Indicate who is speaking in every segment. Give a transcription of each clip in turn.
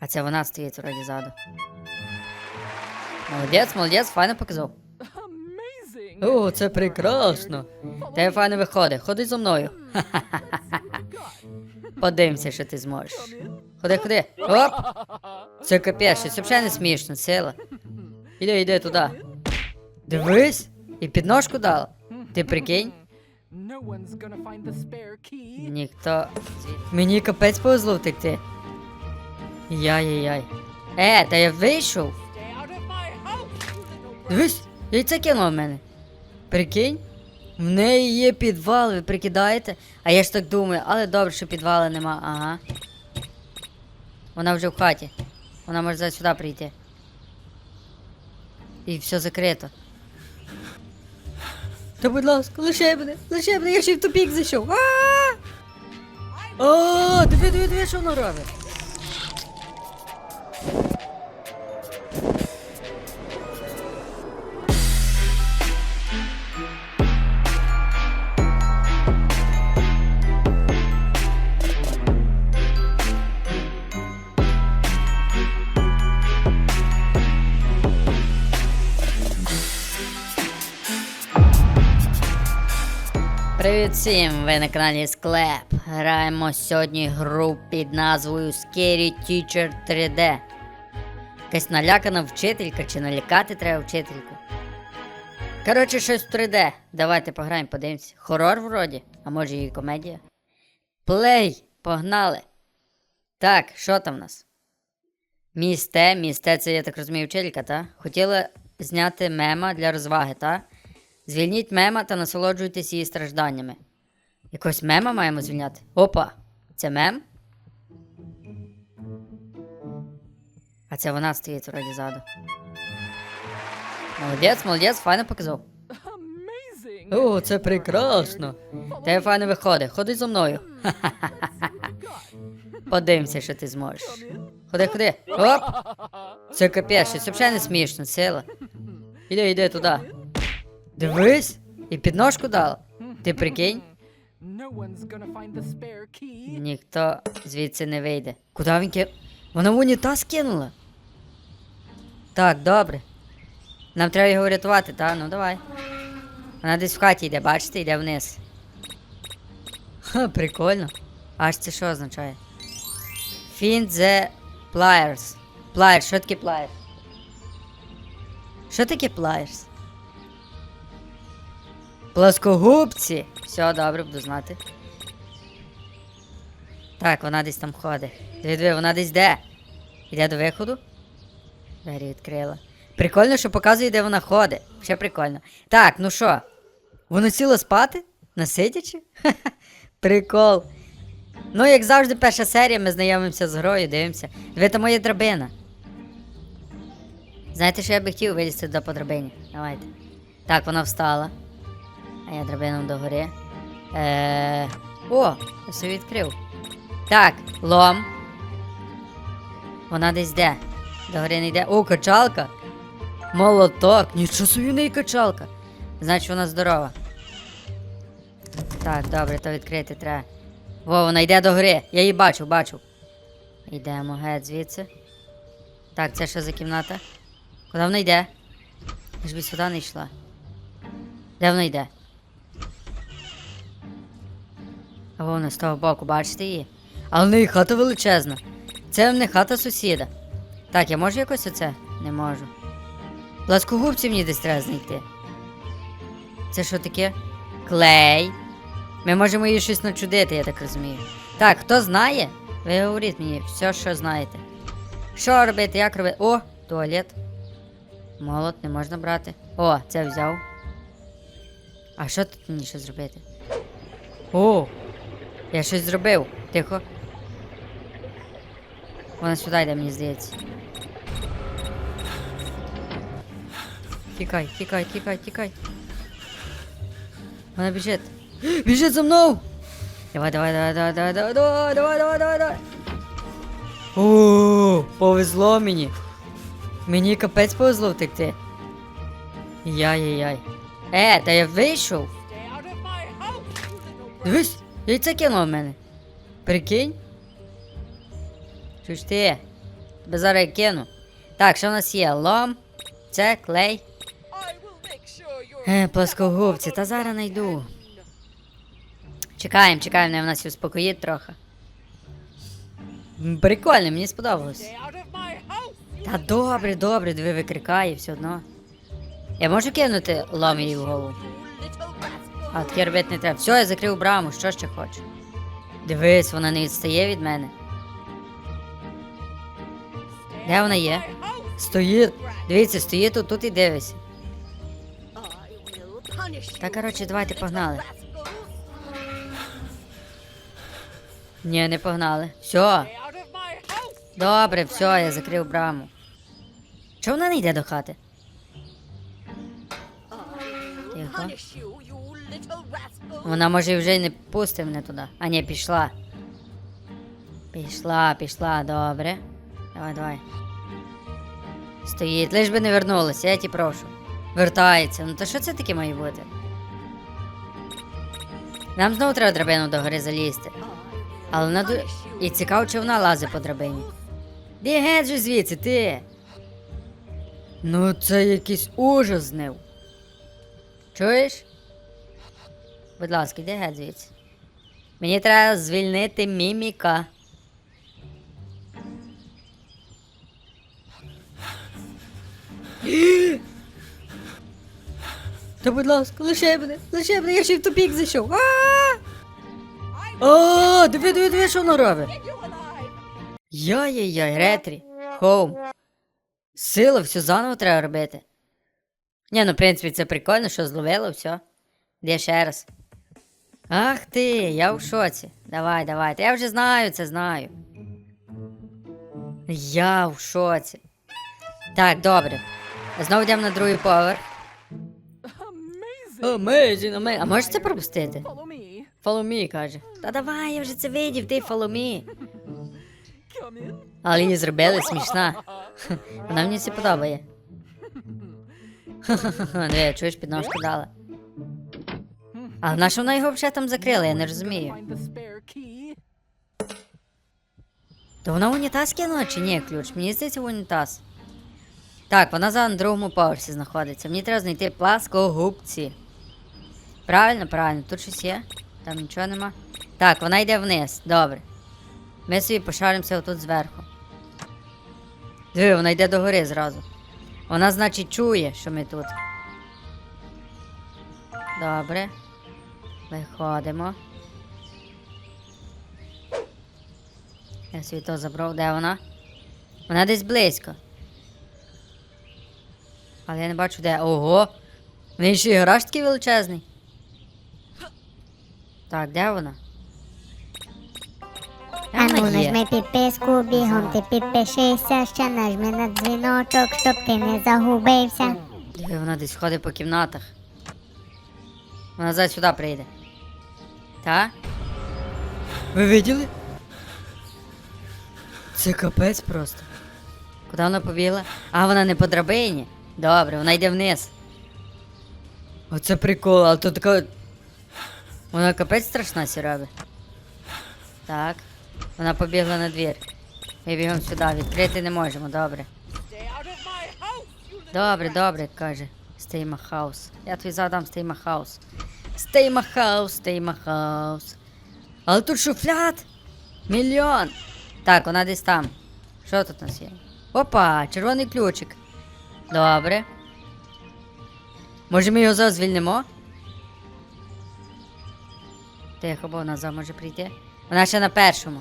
Speaker 1: А це вона стоїть вроді ззаду. Молодець, молодець, файно показав. О, це прекрасно. Тебе файно виходить. Ходи зо мною. Подивимося, що ти зможеш. Ходи, ходи. Оп! Це капець, щось взагалі не смішно, сила. Іди, йди туди. Дивись, і підножку дала. Ти прикинь? Ніхто. Мені капець повезло втекти. Яй-яй-яй. Е, та я вийшов. Дивись, яйце кинуло в мене. Прикинь? В неї є підвал, ви прикидаєте? А я ж так думаю, але добре, що підвала нема, ага. Вона вже в хаті. Вона може сюди прийти. І все закрито. Та будь ласка, лише мене, лише мене, я ще в тупік зайшов. А! О, диви, диви, диви, що вона робить. Привіт всім! Ви на каналі Склеп. Граємо сьогодні гру під назвою Scary Teacher 3D. Якась налякана вчителька чи налякати треба вчительку. Коротше, щось в 3D. Давайте пограємо, подивимось. Хорор вроді, а може і комедія. Плей! Погнали! Так, що там в нас? Місте, місте, це я так розумію, вчителька, та? Хотіла зняти мема для розваги, та? Звільніть мема та насолоджуйтесь її стражданнями. Якось мема маємо звільняти. Опа! Це мем? А це вона стоїть вроді ззаду. Молодець, молодець, файно показав. О, це прекрасно. Тебе файно виходить. Ходи зо мною. Подивимося, що ти зможеш. Ходи, ходи. Оп! Це капець, щось взагалі не смішно, сила. Іди, йди туди. Дивись, і підножку дала. Ти прикинь? Ніхто звідси не вийде. Куди він ки... Вона в унітаз кинула. Так, добре. Нам треба його врятувати, та? Ну давай. Вона десь в хаті йде, бачите, йде вниз. Ха, прикольно. Аж це що означає? Find the pliers. Pliers, що таке pliers? Що таке pliers? Плоскогубці. Все, добре, буду знати. Так, вона десь там ходить. Диви, диви, вона десь де? Йде до виходу? Двері відкрила. Прикольно, що показує, де вона ходить. Ще прикольно. Так, ну що? Вона сіла спати? На сидячи? Прикол. Ну, як завжди, перша серія, ми знайомимося з грою, дивимося. Диви, там моя драбина. Знаєте, що я би хотів вилізти туди по драбині? Давайте. Так, вона встала. А я драбином догори. Е... О, все відкрив. Так, лом. Вона десь де? Догори не йде. О, качалка. Молоток. Нічого собі в неї качалка. Значить, вона здорова. Так, добре, то відкрити треба. Во, вона йде до гори. Я її бачу, бачу. Йдемо геть звідси. Так, це що за кімната? Куди вона йде? Я ж би сюди не йшла. Де вона йде? Вона з того боку, бачите її? А в неї хата величезна. Це в не хата сусіда. Так, я можу якось оце? Не можу. Пласкогубці мені десь треба знайти. Це що таке? Клей. Ми можемо їй щось начудити, я так розумію. Так, хто знає? Ви говоріть мені все, що знаєте. Що робити, як робити? О, туалет. Молот не можна брати. О, це взяв. А що тут мені ще зробити? О! Я щось зробив. Тихо. Вона сюди йде, мені здається. Тікай, тікай, тікай, тікай. Вона біжить. Біжить за мною! Давай, давай, давай, давай, давай, давай, давай, давай, давай, давай, давай. О, повезло мені. Мені капець повезло втекти. Яй-яй-яй. Е, та я вийшов. Дивись, яйце кинуло в мене. Прикинь? Що ж ти? Тебе зараз кину. Так, що в нас є? Лом, це клей. Е, плоскогубці, та зараз найду. Чекаємо, чекаємо, не в нас успокоїть трохи. Прикольно, мені сподобалось. Та добре, добре, диви викрикає все одно. Я можу кинути лом їй в голову? А таке робити не треба. Все, я закрив браму, що ще хочу. Дивись, вона не відстає від мене. Де вона є? Стоїть. Дивіться, стоїть тут, тут і дивиться. Та коротше, давайте погнали. Ні, не погнали. Все, добре, все, я закрив браму. Чого вона не йде до хати? Тихо. Вона може вже не пустить мене туди. А ні, пішла. Пішла, пішла, добре. Давай, давай. Стоїть, лиш би не вернулася, я ті прошу. Вертається. Ну то що це таке має бути? Нам знову треба драбину до гори залізти. Але вона ду... І цікаво, чи вона лазить по драбині. Де же звідси, ти? Ну, це якийсь ужас з. Чуєш? Будь ласка, йди геть звідси. Мені треба звільнити міміка. Та будь ласка, лише мене, лише мене, я ще й в тупік зайшов. О, диви, диви, диви, що воно робить. Яй-яй-яй, ретрі. Хоум. Сила, все заново треба робити. Ні, ну в принципі це прикольно, що зловило, все. Де ще раз. Ах ти, я в шоці. Давай, давай. Я вже знаю, це знаю. Я в шоці. Так, добре. Знову йдемо на другий поверх.
Speaker 2: Amazing.
Speaker 1: Amazing. А можеш це пропустити?
Speaker 2: Follow me.
Speaker 1: Каже. Та давай, я вже це видів, ти follow me. Але її зробили смішна. Вона мені це подобає. Диви, чуєш, підножку дала. А на що вона його взагалі там закрила, я не розумію. То вона в унітаз кинула чи ні, ключ? Мені здається, в унітаз. Так, вона за на другому поверсі знаходиться. Мені треба знайти пласкогубці. Правильно, правильно, тут щось є. Там нічого нема. Так, вона йде вниз. Добре. Ми собі пошаримося отут зверху. Диви, вона йде догори зразу. Вона, значить, чує, що ми тут. Добре. Виходимо. Я собі то забрав, де вона? Вона десь близько. Але я не бачу де. Ого! В неї ще й гараж такий величезний. Так, де вона?
Speaker 3: А ну нажми підписку, бігом ти підпишися, ще нажми на дзвіночок, щоб ти не загубився.
Speaker 1: Диви, вона десь ходить по кімнатах. Вона зараз сюди прийде. Та? Ви виділи? Це капець просто. Куди вона побігла? А, вона не по драбині. Добре, вона йде вниз. Оце прикол, але то така. Вона капець страшна сіраби. Так. Вона побігла на двір. Ми бігом сюди, відкрити не можемо, добре. Добре, добре, каже. My house. Я тобі задам my house. Stay my house, stay my. Але тут шуфляд. Мільйон. Так, вона десь там. Що тут у нас є? Опа, червоний ключик. Добре. Може ми його зараз звільнимо? Тихо, бо вона зараз може прийти. Вона ще на першому.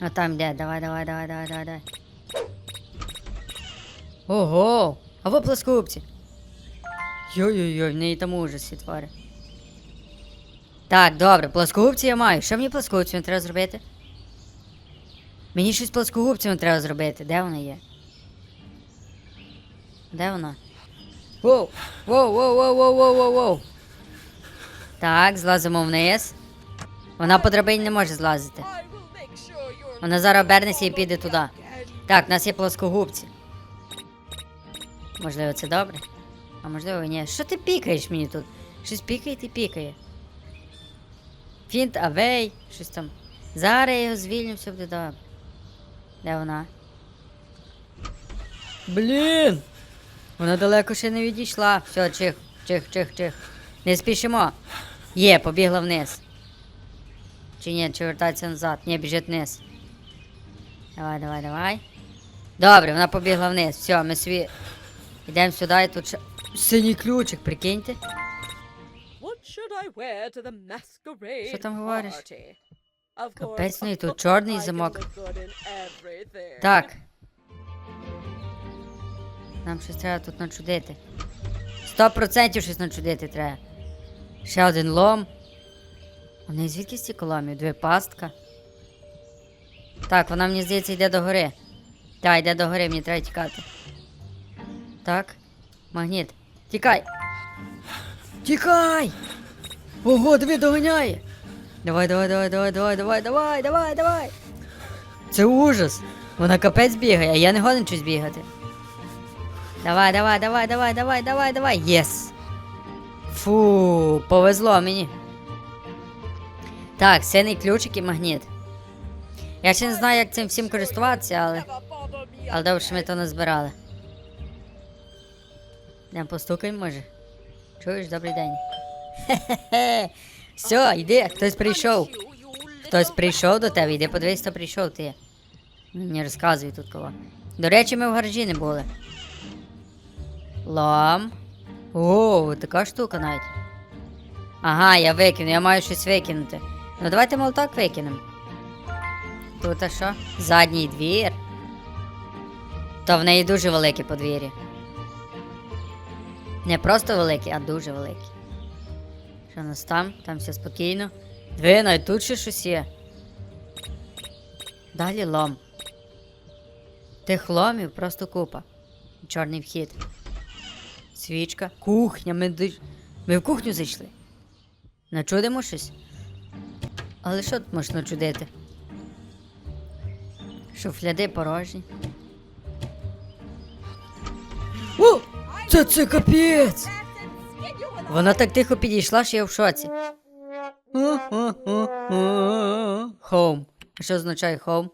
Speaker 1: А там де? Давай, давай, давай, давай, давай, давай. Ого! А ви плоскогубці. Йой-йой-йой, в неї там ужас твари. Так, добре, плоскогубці я маю. Що мені плоскогубцями треба зробити? Мені щось плоскогубцями треба зробити. Де вона є? Де вона? Воу! Воу, воу, воу, воу, воу, воу, воу. Так, злазимо вниз. Вона по драбині не може злазити. Вона зараз обернеться і піде туди. Так, в нас є плоскогубці. Можливо, це добре? А можливо, ні. Що ти пікаєш мені тут? Щось пікає і пікає. Фінт авей, щось там. Зараз я його звільню, все буде добре. Де вона? Блін! Вона далеко ще не відійшла. Все, чих, чих, чих, чих. Не спішимо. Є, побігла вниз. Чи ні, чи вертається назад? Ні, біжить вниз. Давай, давай, давай. Добре, вона побігла вниз. Все, ми сві. Йдемо сюди і тут ще. Синій ключик, прикиньте. Що там говориш? Капець, ну і тут чорний замок. Так. Нам щось треба тут начудити. Сто процентів щось начудити треба. Ще один лом. В неї звідки стільки ломів? Дві пастка. Так, вона мені здається йде до гори. Так, йде до гори, мені треба тікати. Так. Магніт. Тікай! Тікай! Ого, диви, доганяє! Давай, давай, давай, давай, давай, давай, давай, давай, давай! Це ужас. Вона капець бігає, а я не годен щось бігати. Давай, давай, давай, давай, давай, давай, давай. Єс. Фу, повезло мені. Так, синий ключик і магніт. Я ще не знаю, як цим всім користуватися, але. Але добре, що ми то не Йдемо постукаємо, може. Чуєш, добрий день. Хе-хе-хе. Все, йди, хтось прийшов. Хтось прийшов до тебе, йди подивись, хто прийшов ти. Не розказуй тут кого. До речі, ми в гаражі не були. Лом. О, така штука навіть. Ага, я викину, я маю щось викинути. Ну давайте молоток викинемо. Тут а що? Задній двір. То в неї дуже велике подвір'я. Не просто велике, а дуже велике. Що у нас там? Там все спокійно. Диви, навіть тут ще щось є. Далі лом. Тих ломів просто купа. Чорний вхід. Свічка. Кухня. Ми, ми в кухню зайшли. Начудимо щось? Але що тут можна чудити? Шуфляди порожні. О! Це це капець! Вона так тихо підійшла, що я в шоці. Хоум. Що означає хоум?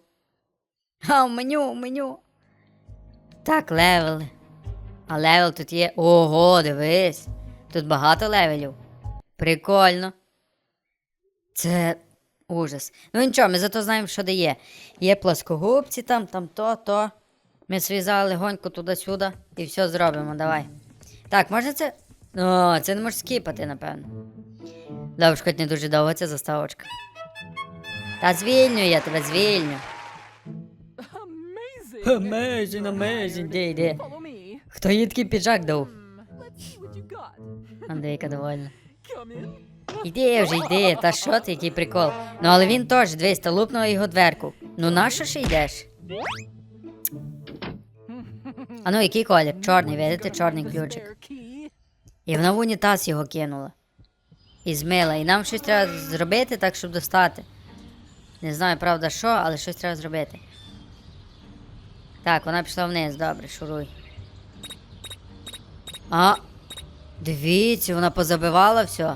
Speaker 1: А, меню, меню. Так, левели. А левел тут є. Ого, дивись. Тут багато левелів. Прикольно. Це ужас. Ну нічого, ми зато знаємо, що де є. Є там, там то, то. Ми свізали легонько туди-сюди і все зробимо, давай. Так, може це. О, це не можеш скіпати, напевно. Добре, хоч не дуже довго ця заставочка. Та звільню я тебе, звільню.
Speaker 2: Amazing.
Speaker 1: Amazing, де йде. Хто їй такий піджак дав? Андрійка довольна. Іди вже, йди, та що ти, який прикол. Ну але він теж, дивись, та лупнув його дверку. Ну нащо ж йдеш? А ну, який колір? Чорний, видите, чорний ключик. І вона в унітаз його кинула. І змила. І нам щось треба зробити так, щоб достати. Не знаю, правда, що, але щось треба зробити. Так, вона пішла вниз, добре, шуруй. А. Дивіться, вона позабивала все.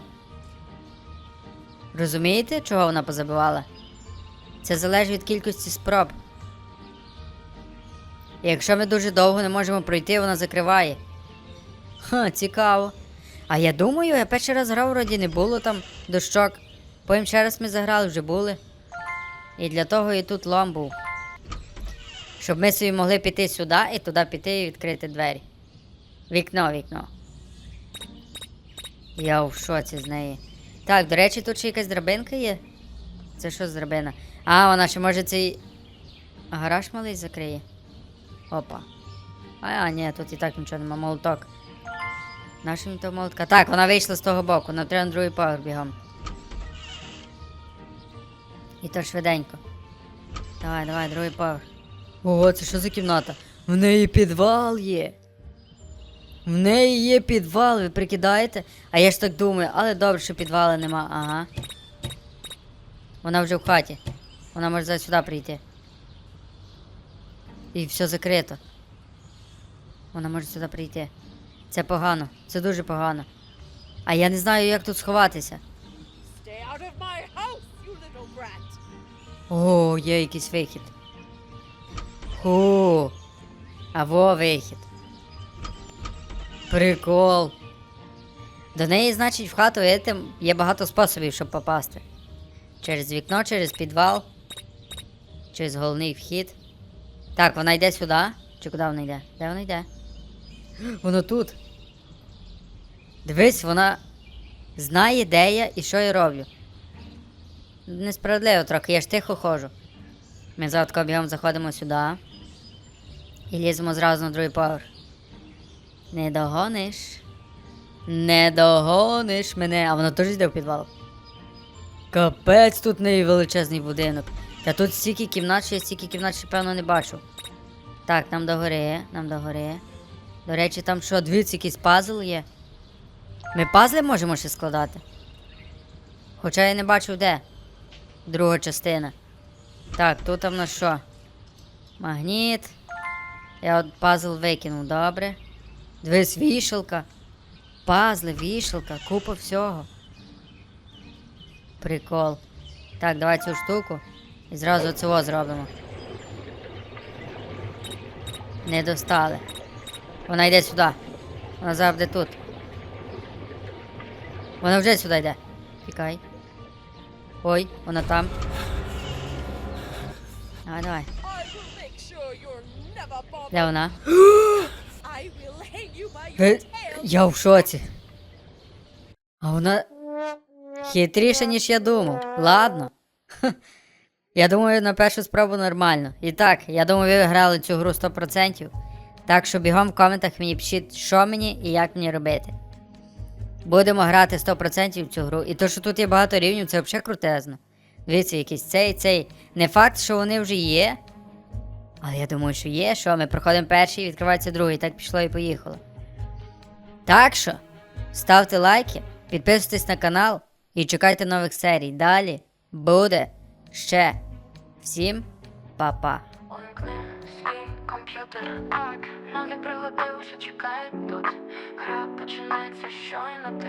Speaker 1: Розумієте, чого вона позабивала? Це залежить від кількості спроб. Якщо ми дуже довго не можемо пройти, вона закриває. Ха, цікаво. А я думаю, я перший раз грав, вроді не було там дощок. Потім ще раз ми заграли, вже були. І для того і тут лом був. Щоб ми собі могли піти сюди і туди піти і відкрити двері. Вікно, вікно. Я в шоці з неї. Так, до речі, тут ще якась драбинка є. Це що за драбина? А, вона ще може цей гараж малий закриє. Опа. А, ні, тут і так нічого нема, молоток. Наша мені то молотка. Так, вона вийшла з того боку, нам треба на другий поверх бігом. І то швиденько. Давай, давай, другий поверх. Ого, це що за кімната? В неї підвал є. В неї є підвал, ви прикидаєте? А я ж так думаю, але добре, що підвала нема, ага. Вона вже в хаті. Вона може сюди прийти. І все закрито. Вона може сюди прийти. Це погано, це дуже погано. А я не знаю, як тут сховатися. О, є якийсь вихід. Ху. А во вихід. Прикол. До неї, значить, в хату видите, є багато способів, щоб попасти. Через вікно, через підвал, через головний вхід. Так, вона йде сюди. Чи куди вона йде? Де вона йде? Воно тут. Дивись, вона знає, де я і що я роблю. Несправедливо трохи, я ж тихо ходжу. Ми завтра бігом заходимо сюди. І ліземо зразу на другий поверх. Не догониш. Не догониш мене. А вона теж йде в підвал. Капець тут неї величезний будинок. Та тут стільки кімнат, що я стільки кімнат ще певно не бачу. Так, нам до гори, нам до гори. До речі, там що, дивіться, якийсь пазл є. Ми пазли можемо ще складати. Хоча я не бачу де. Друга частина. Так, тут там на що? Магніт. Я от пазл викинув, добре. Дивись, вішалка. Пазли, вішалка, купа всього. Прикол. Так, давай цю штуку і зразу цього зробимо. Не достали. Вона йде сюди. Вона завжди тут. Вона вже сюди йде. Тікай. Ой, вона там. Давай, давай. Де вона? Е. Я в шоці. А вона хитріша, ніж я думав. Ладно. Я думаю, на першу спробу нормально. І так, я думаю, ви грали цю гру 100%. Так що бігом в коментах мені пишіть, що мені і як мені робити. Будемо грати 100% в цю гру. І то, що тут є багато рівнів, це взагалі крутезно. Дивіться, якийсь цей, цей. Не факт, що вони вже є. Але я думаю, що є, що ми проходимо перший, відкривається другий, так пішло і поїхало. Так що, ставте лайки, підписуйтесь на канал і чекайте нових серій. Далі буде ще. Всім па-па.
Speaker 4: Уникни свій комп'ютер, так Нові пригоди вже чекають тут. Гра починається щойно ти.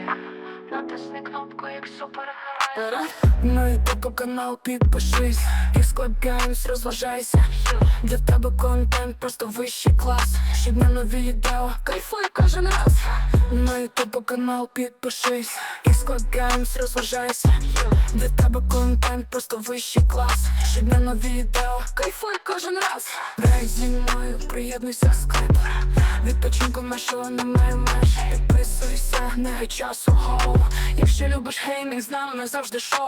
Speaker 4: Натисни кнопку як супергерой.
Speaker 5: На ютуб канал підпишись. Xclub Games розважайся. Для тебе контент просто вищий клас. Щоб на нові відео кайфуй кожен раз. На ютуб канал підпишись. Xclub Games розважайся Для тебе контент просто вищий клас. Щоб на нові відео кайфуй кожен раз. Грай зі мною, приєднуйся скрипер. Відпочинку нашого немає меж. Підписуйся, не часу гоу. Якщо любиш геймінг, з нами завжди шоу